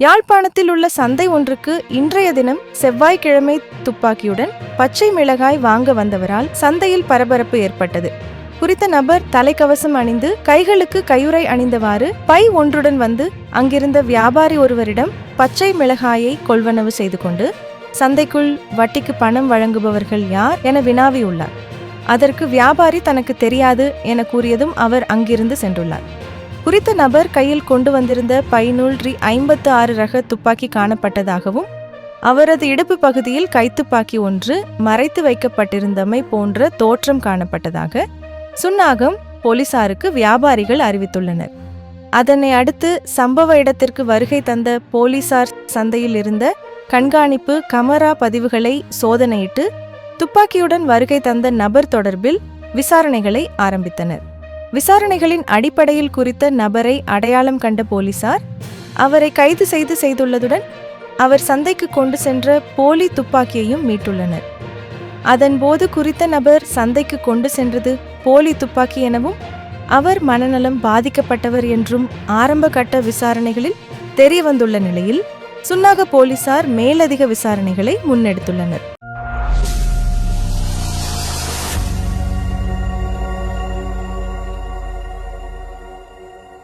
யாழ்ப்பாணத்தில் உள்ள சந்தை ஒன்றுக்கு இன்றைய தினம் செவ்வாய்க்கிழமை துப்பாக்கியுடன் பச்சை மிளகாய் வாங்க வந்தவரால் சந்தையில் பரபரப்பு ஏற்பட்டது. குறித்த நபர் தலைக்கவசம் அணிந்து கைகளுக்கு கையுறை அணிந்தவாறு பை ஒன்றுடன் வந்து அங்கிருந்த வியாபாரி ஒருவரிடம் பச்சை மிளகாயை கொள்வனவு செய்து கொண்டு சந்தைக்குள் வட்டிக்கு பணம் வழங்குபவர்கள் யார்? என வினாவியுள்ளார். அதற்கு வியாபாரி தனக்கு தெரியாது என கூறியதும் அவர் அங்கிருந்து சென்றுள்ளார். குறித்த நபர் கையில் கொண்டு வந்திருந்த பைநூல் ரி ஐம்பத்து ஆறு ரக துப்பாக்கி காணப்பட்டதாகவும் அவரது இடுப்பு பகுதியில் கைத்துப்பாக்கி ஒன்று மறைத்து வைக்கப்பட்டிருந்தமை போன்ற தோற்றம் காணப்பட்டதாக சுன்னாகம் போலீசாருக்கு வியாபாரிகள் அறிவித்துள்ளனர். அதனை அடுத்து சம்பவ இடத்திற்கு வருகை தந்த போலீசார் சந்தையில் இருந்த கண்காணிப்பு கமரா பதிவுகளை சோதனையிட்டு துப்பாக்கியுடன் வருகை தந்த நபர் தொடர்பில் விசாரணைகளை ஆரம்பித்தனர். விசாரணைகளின் அடிப்படையில் குறித்த நபரை அடையாளம் கண்ட போலீசார் அவரை கைது செய்து செய்துள்ளதுடன் அவர் சந்தைக்கு கொண்டு சென்ற போலி துப்பாக்கியையும் மீட்டுள்ளனர். அதன்போது குறித்த நபர் சந்தைக்கு கொண்டு சென்றது போலி துப்பாக்கி எனவும் அவர் மனநலம் பாதிக்கப்பட்டவர் என்றும் ஆரம்ப கட்ட விசாரணைகளில் தெரியவந்துள்ள நிலையில் சுன்னாக போலீசார் மேலதிக விசாரணைகளை முன்னெடுத்துள்ளனர்.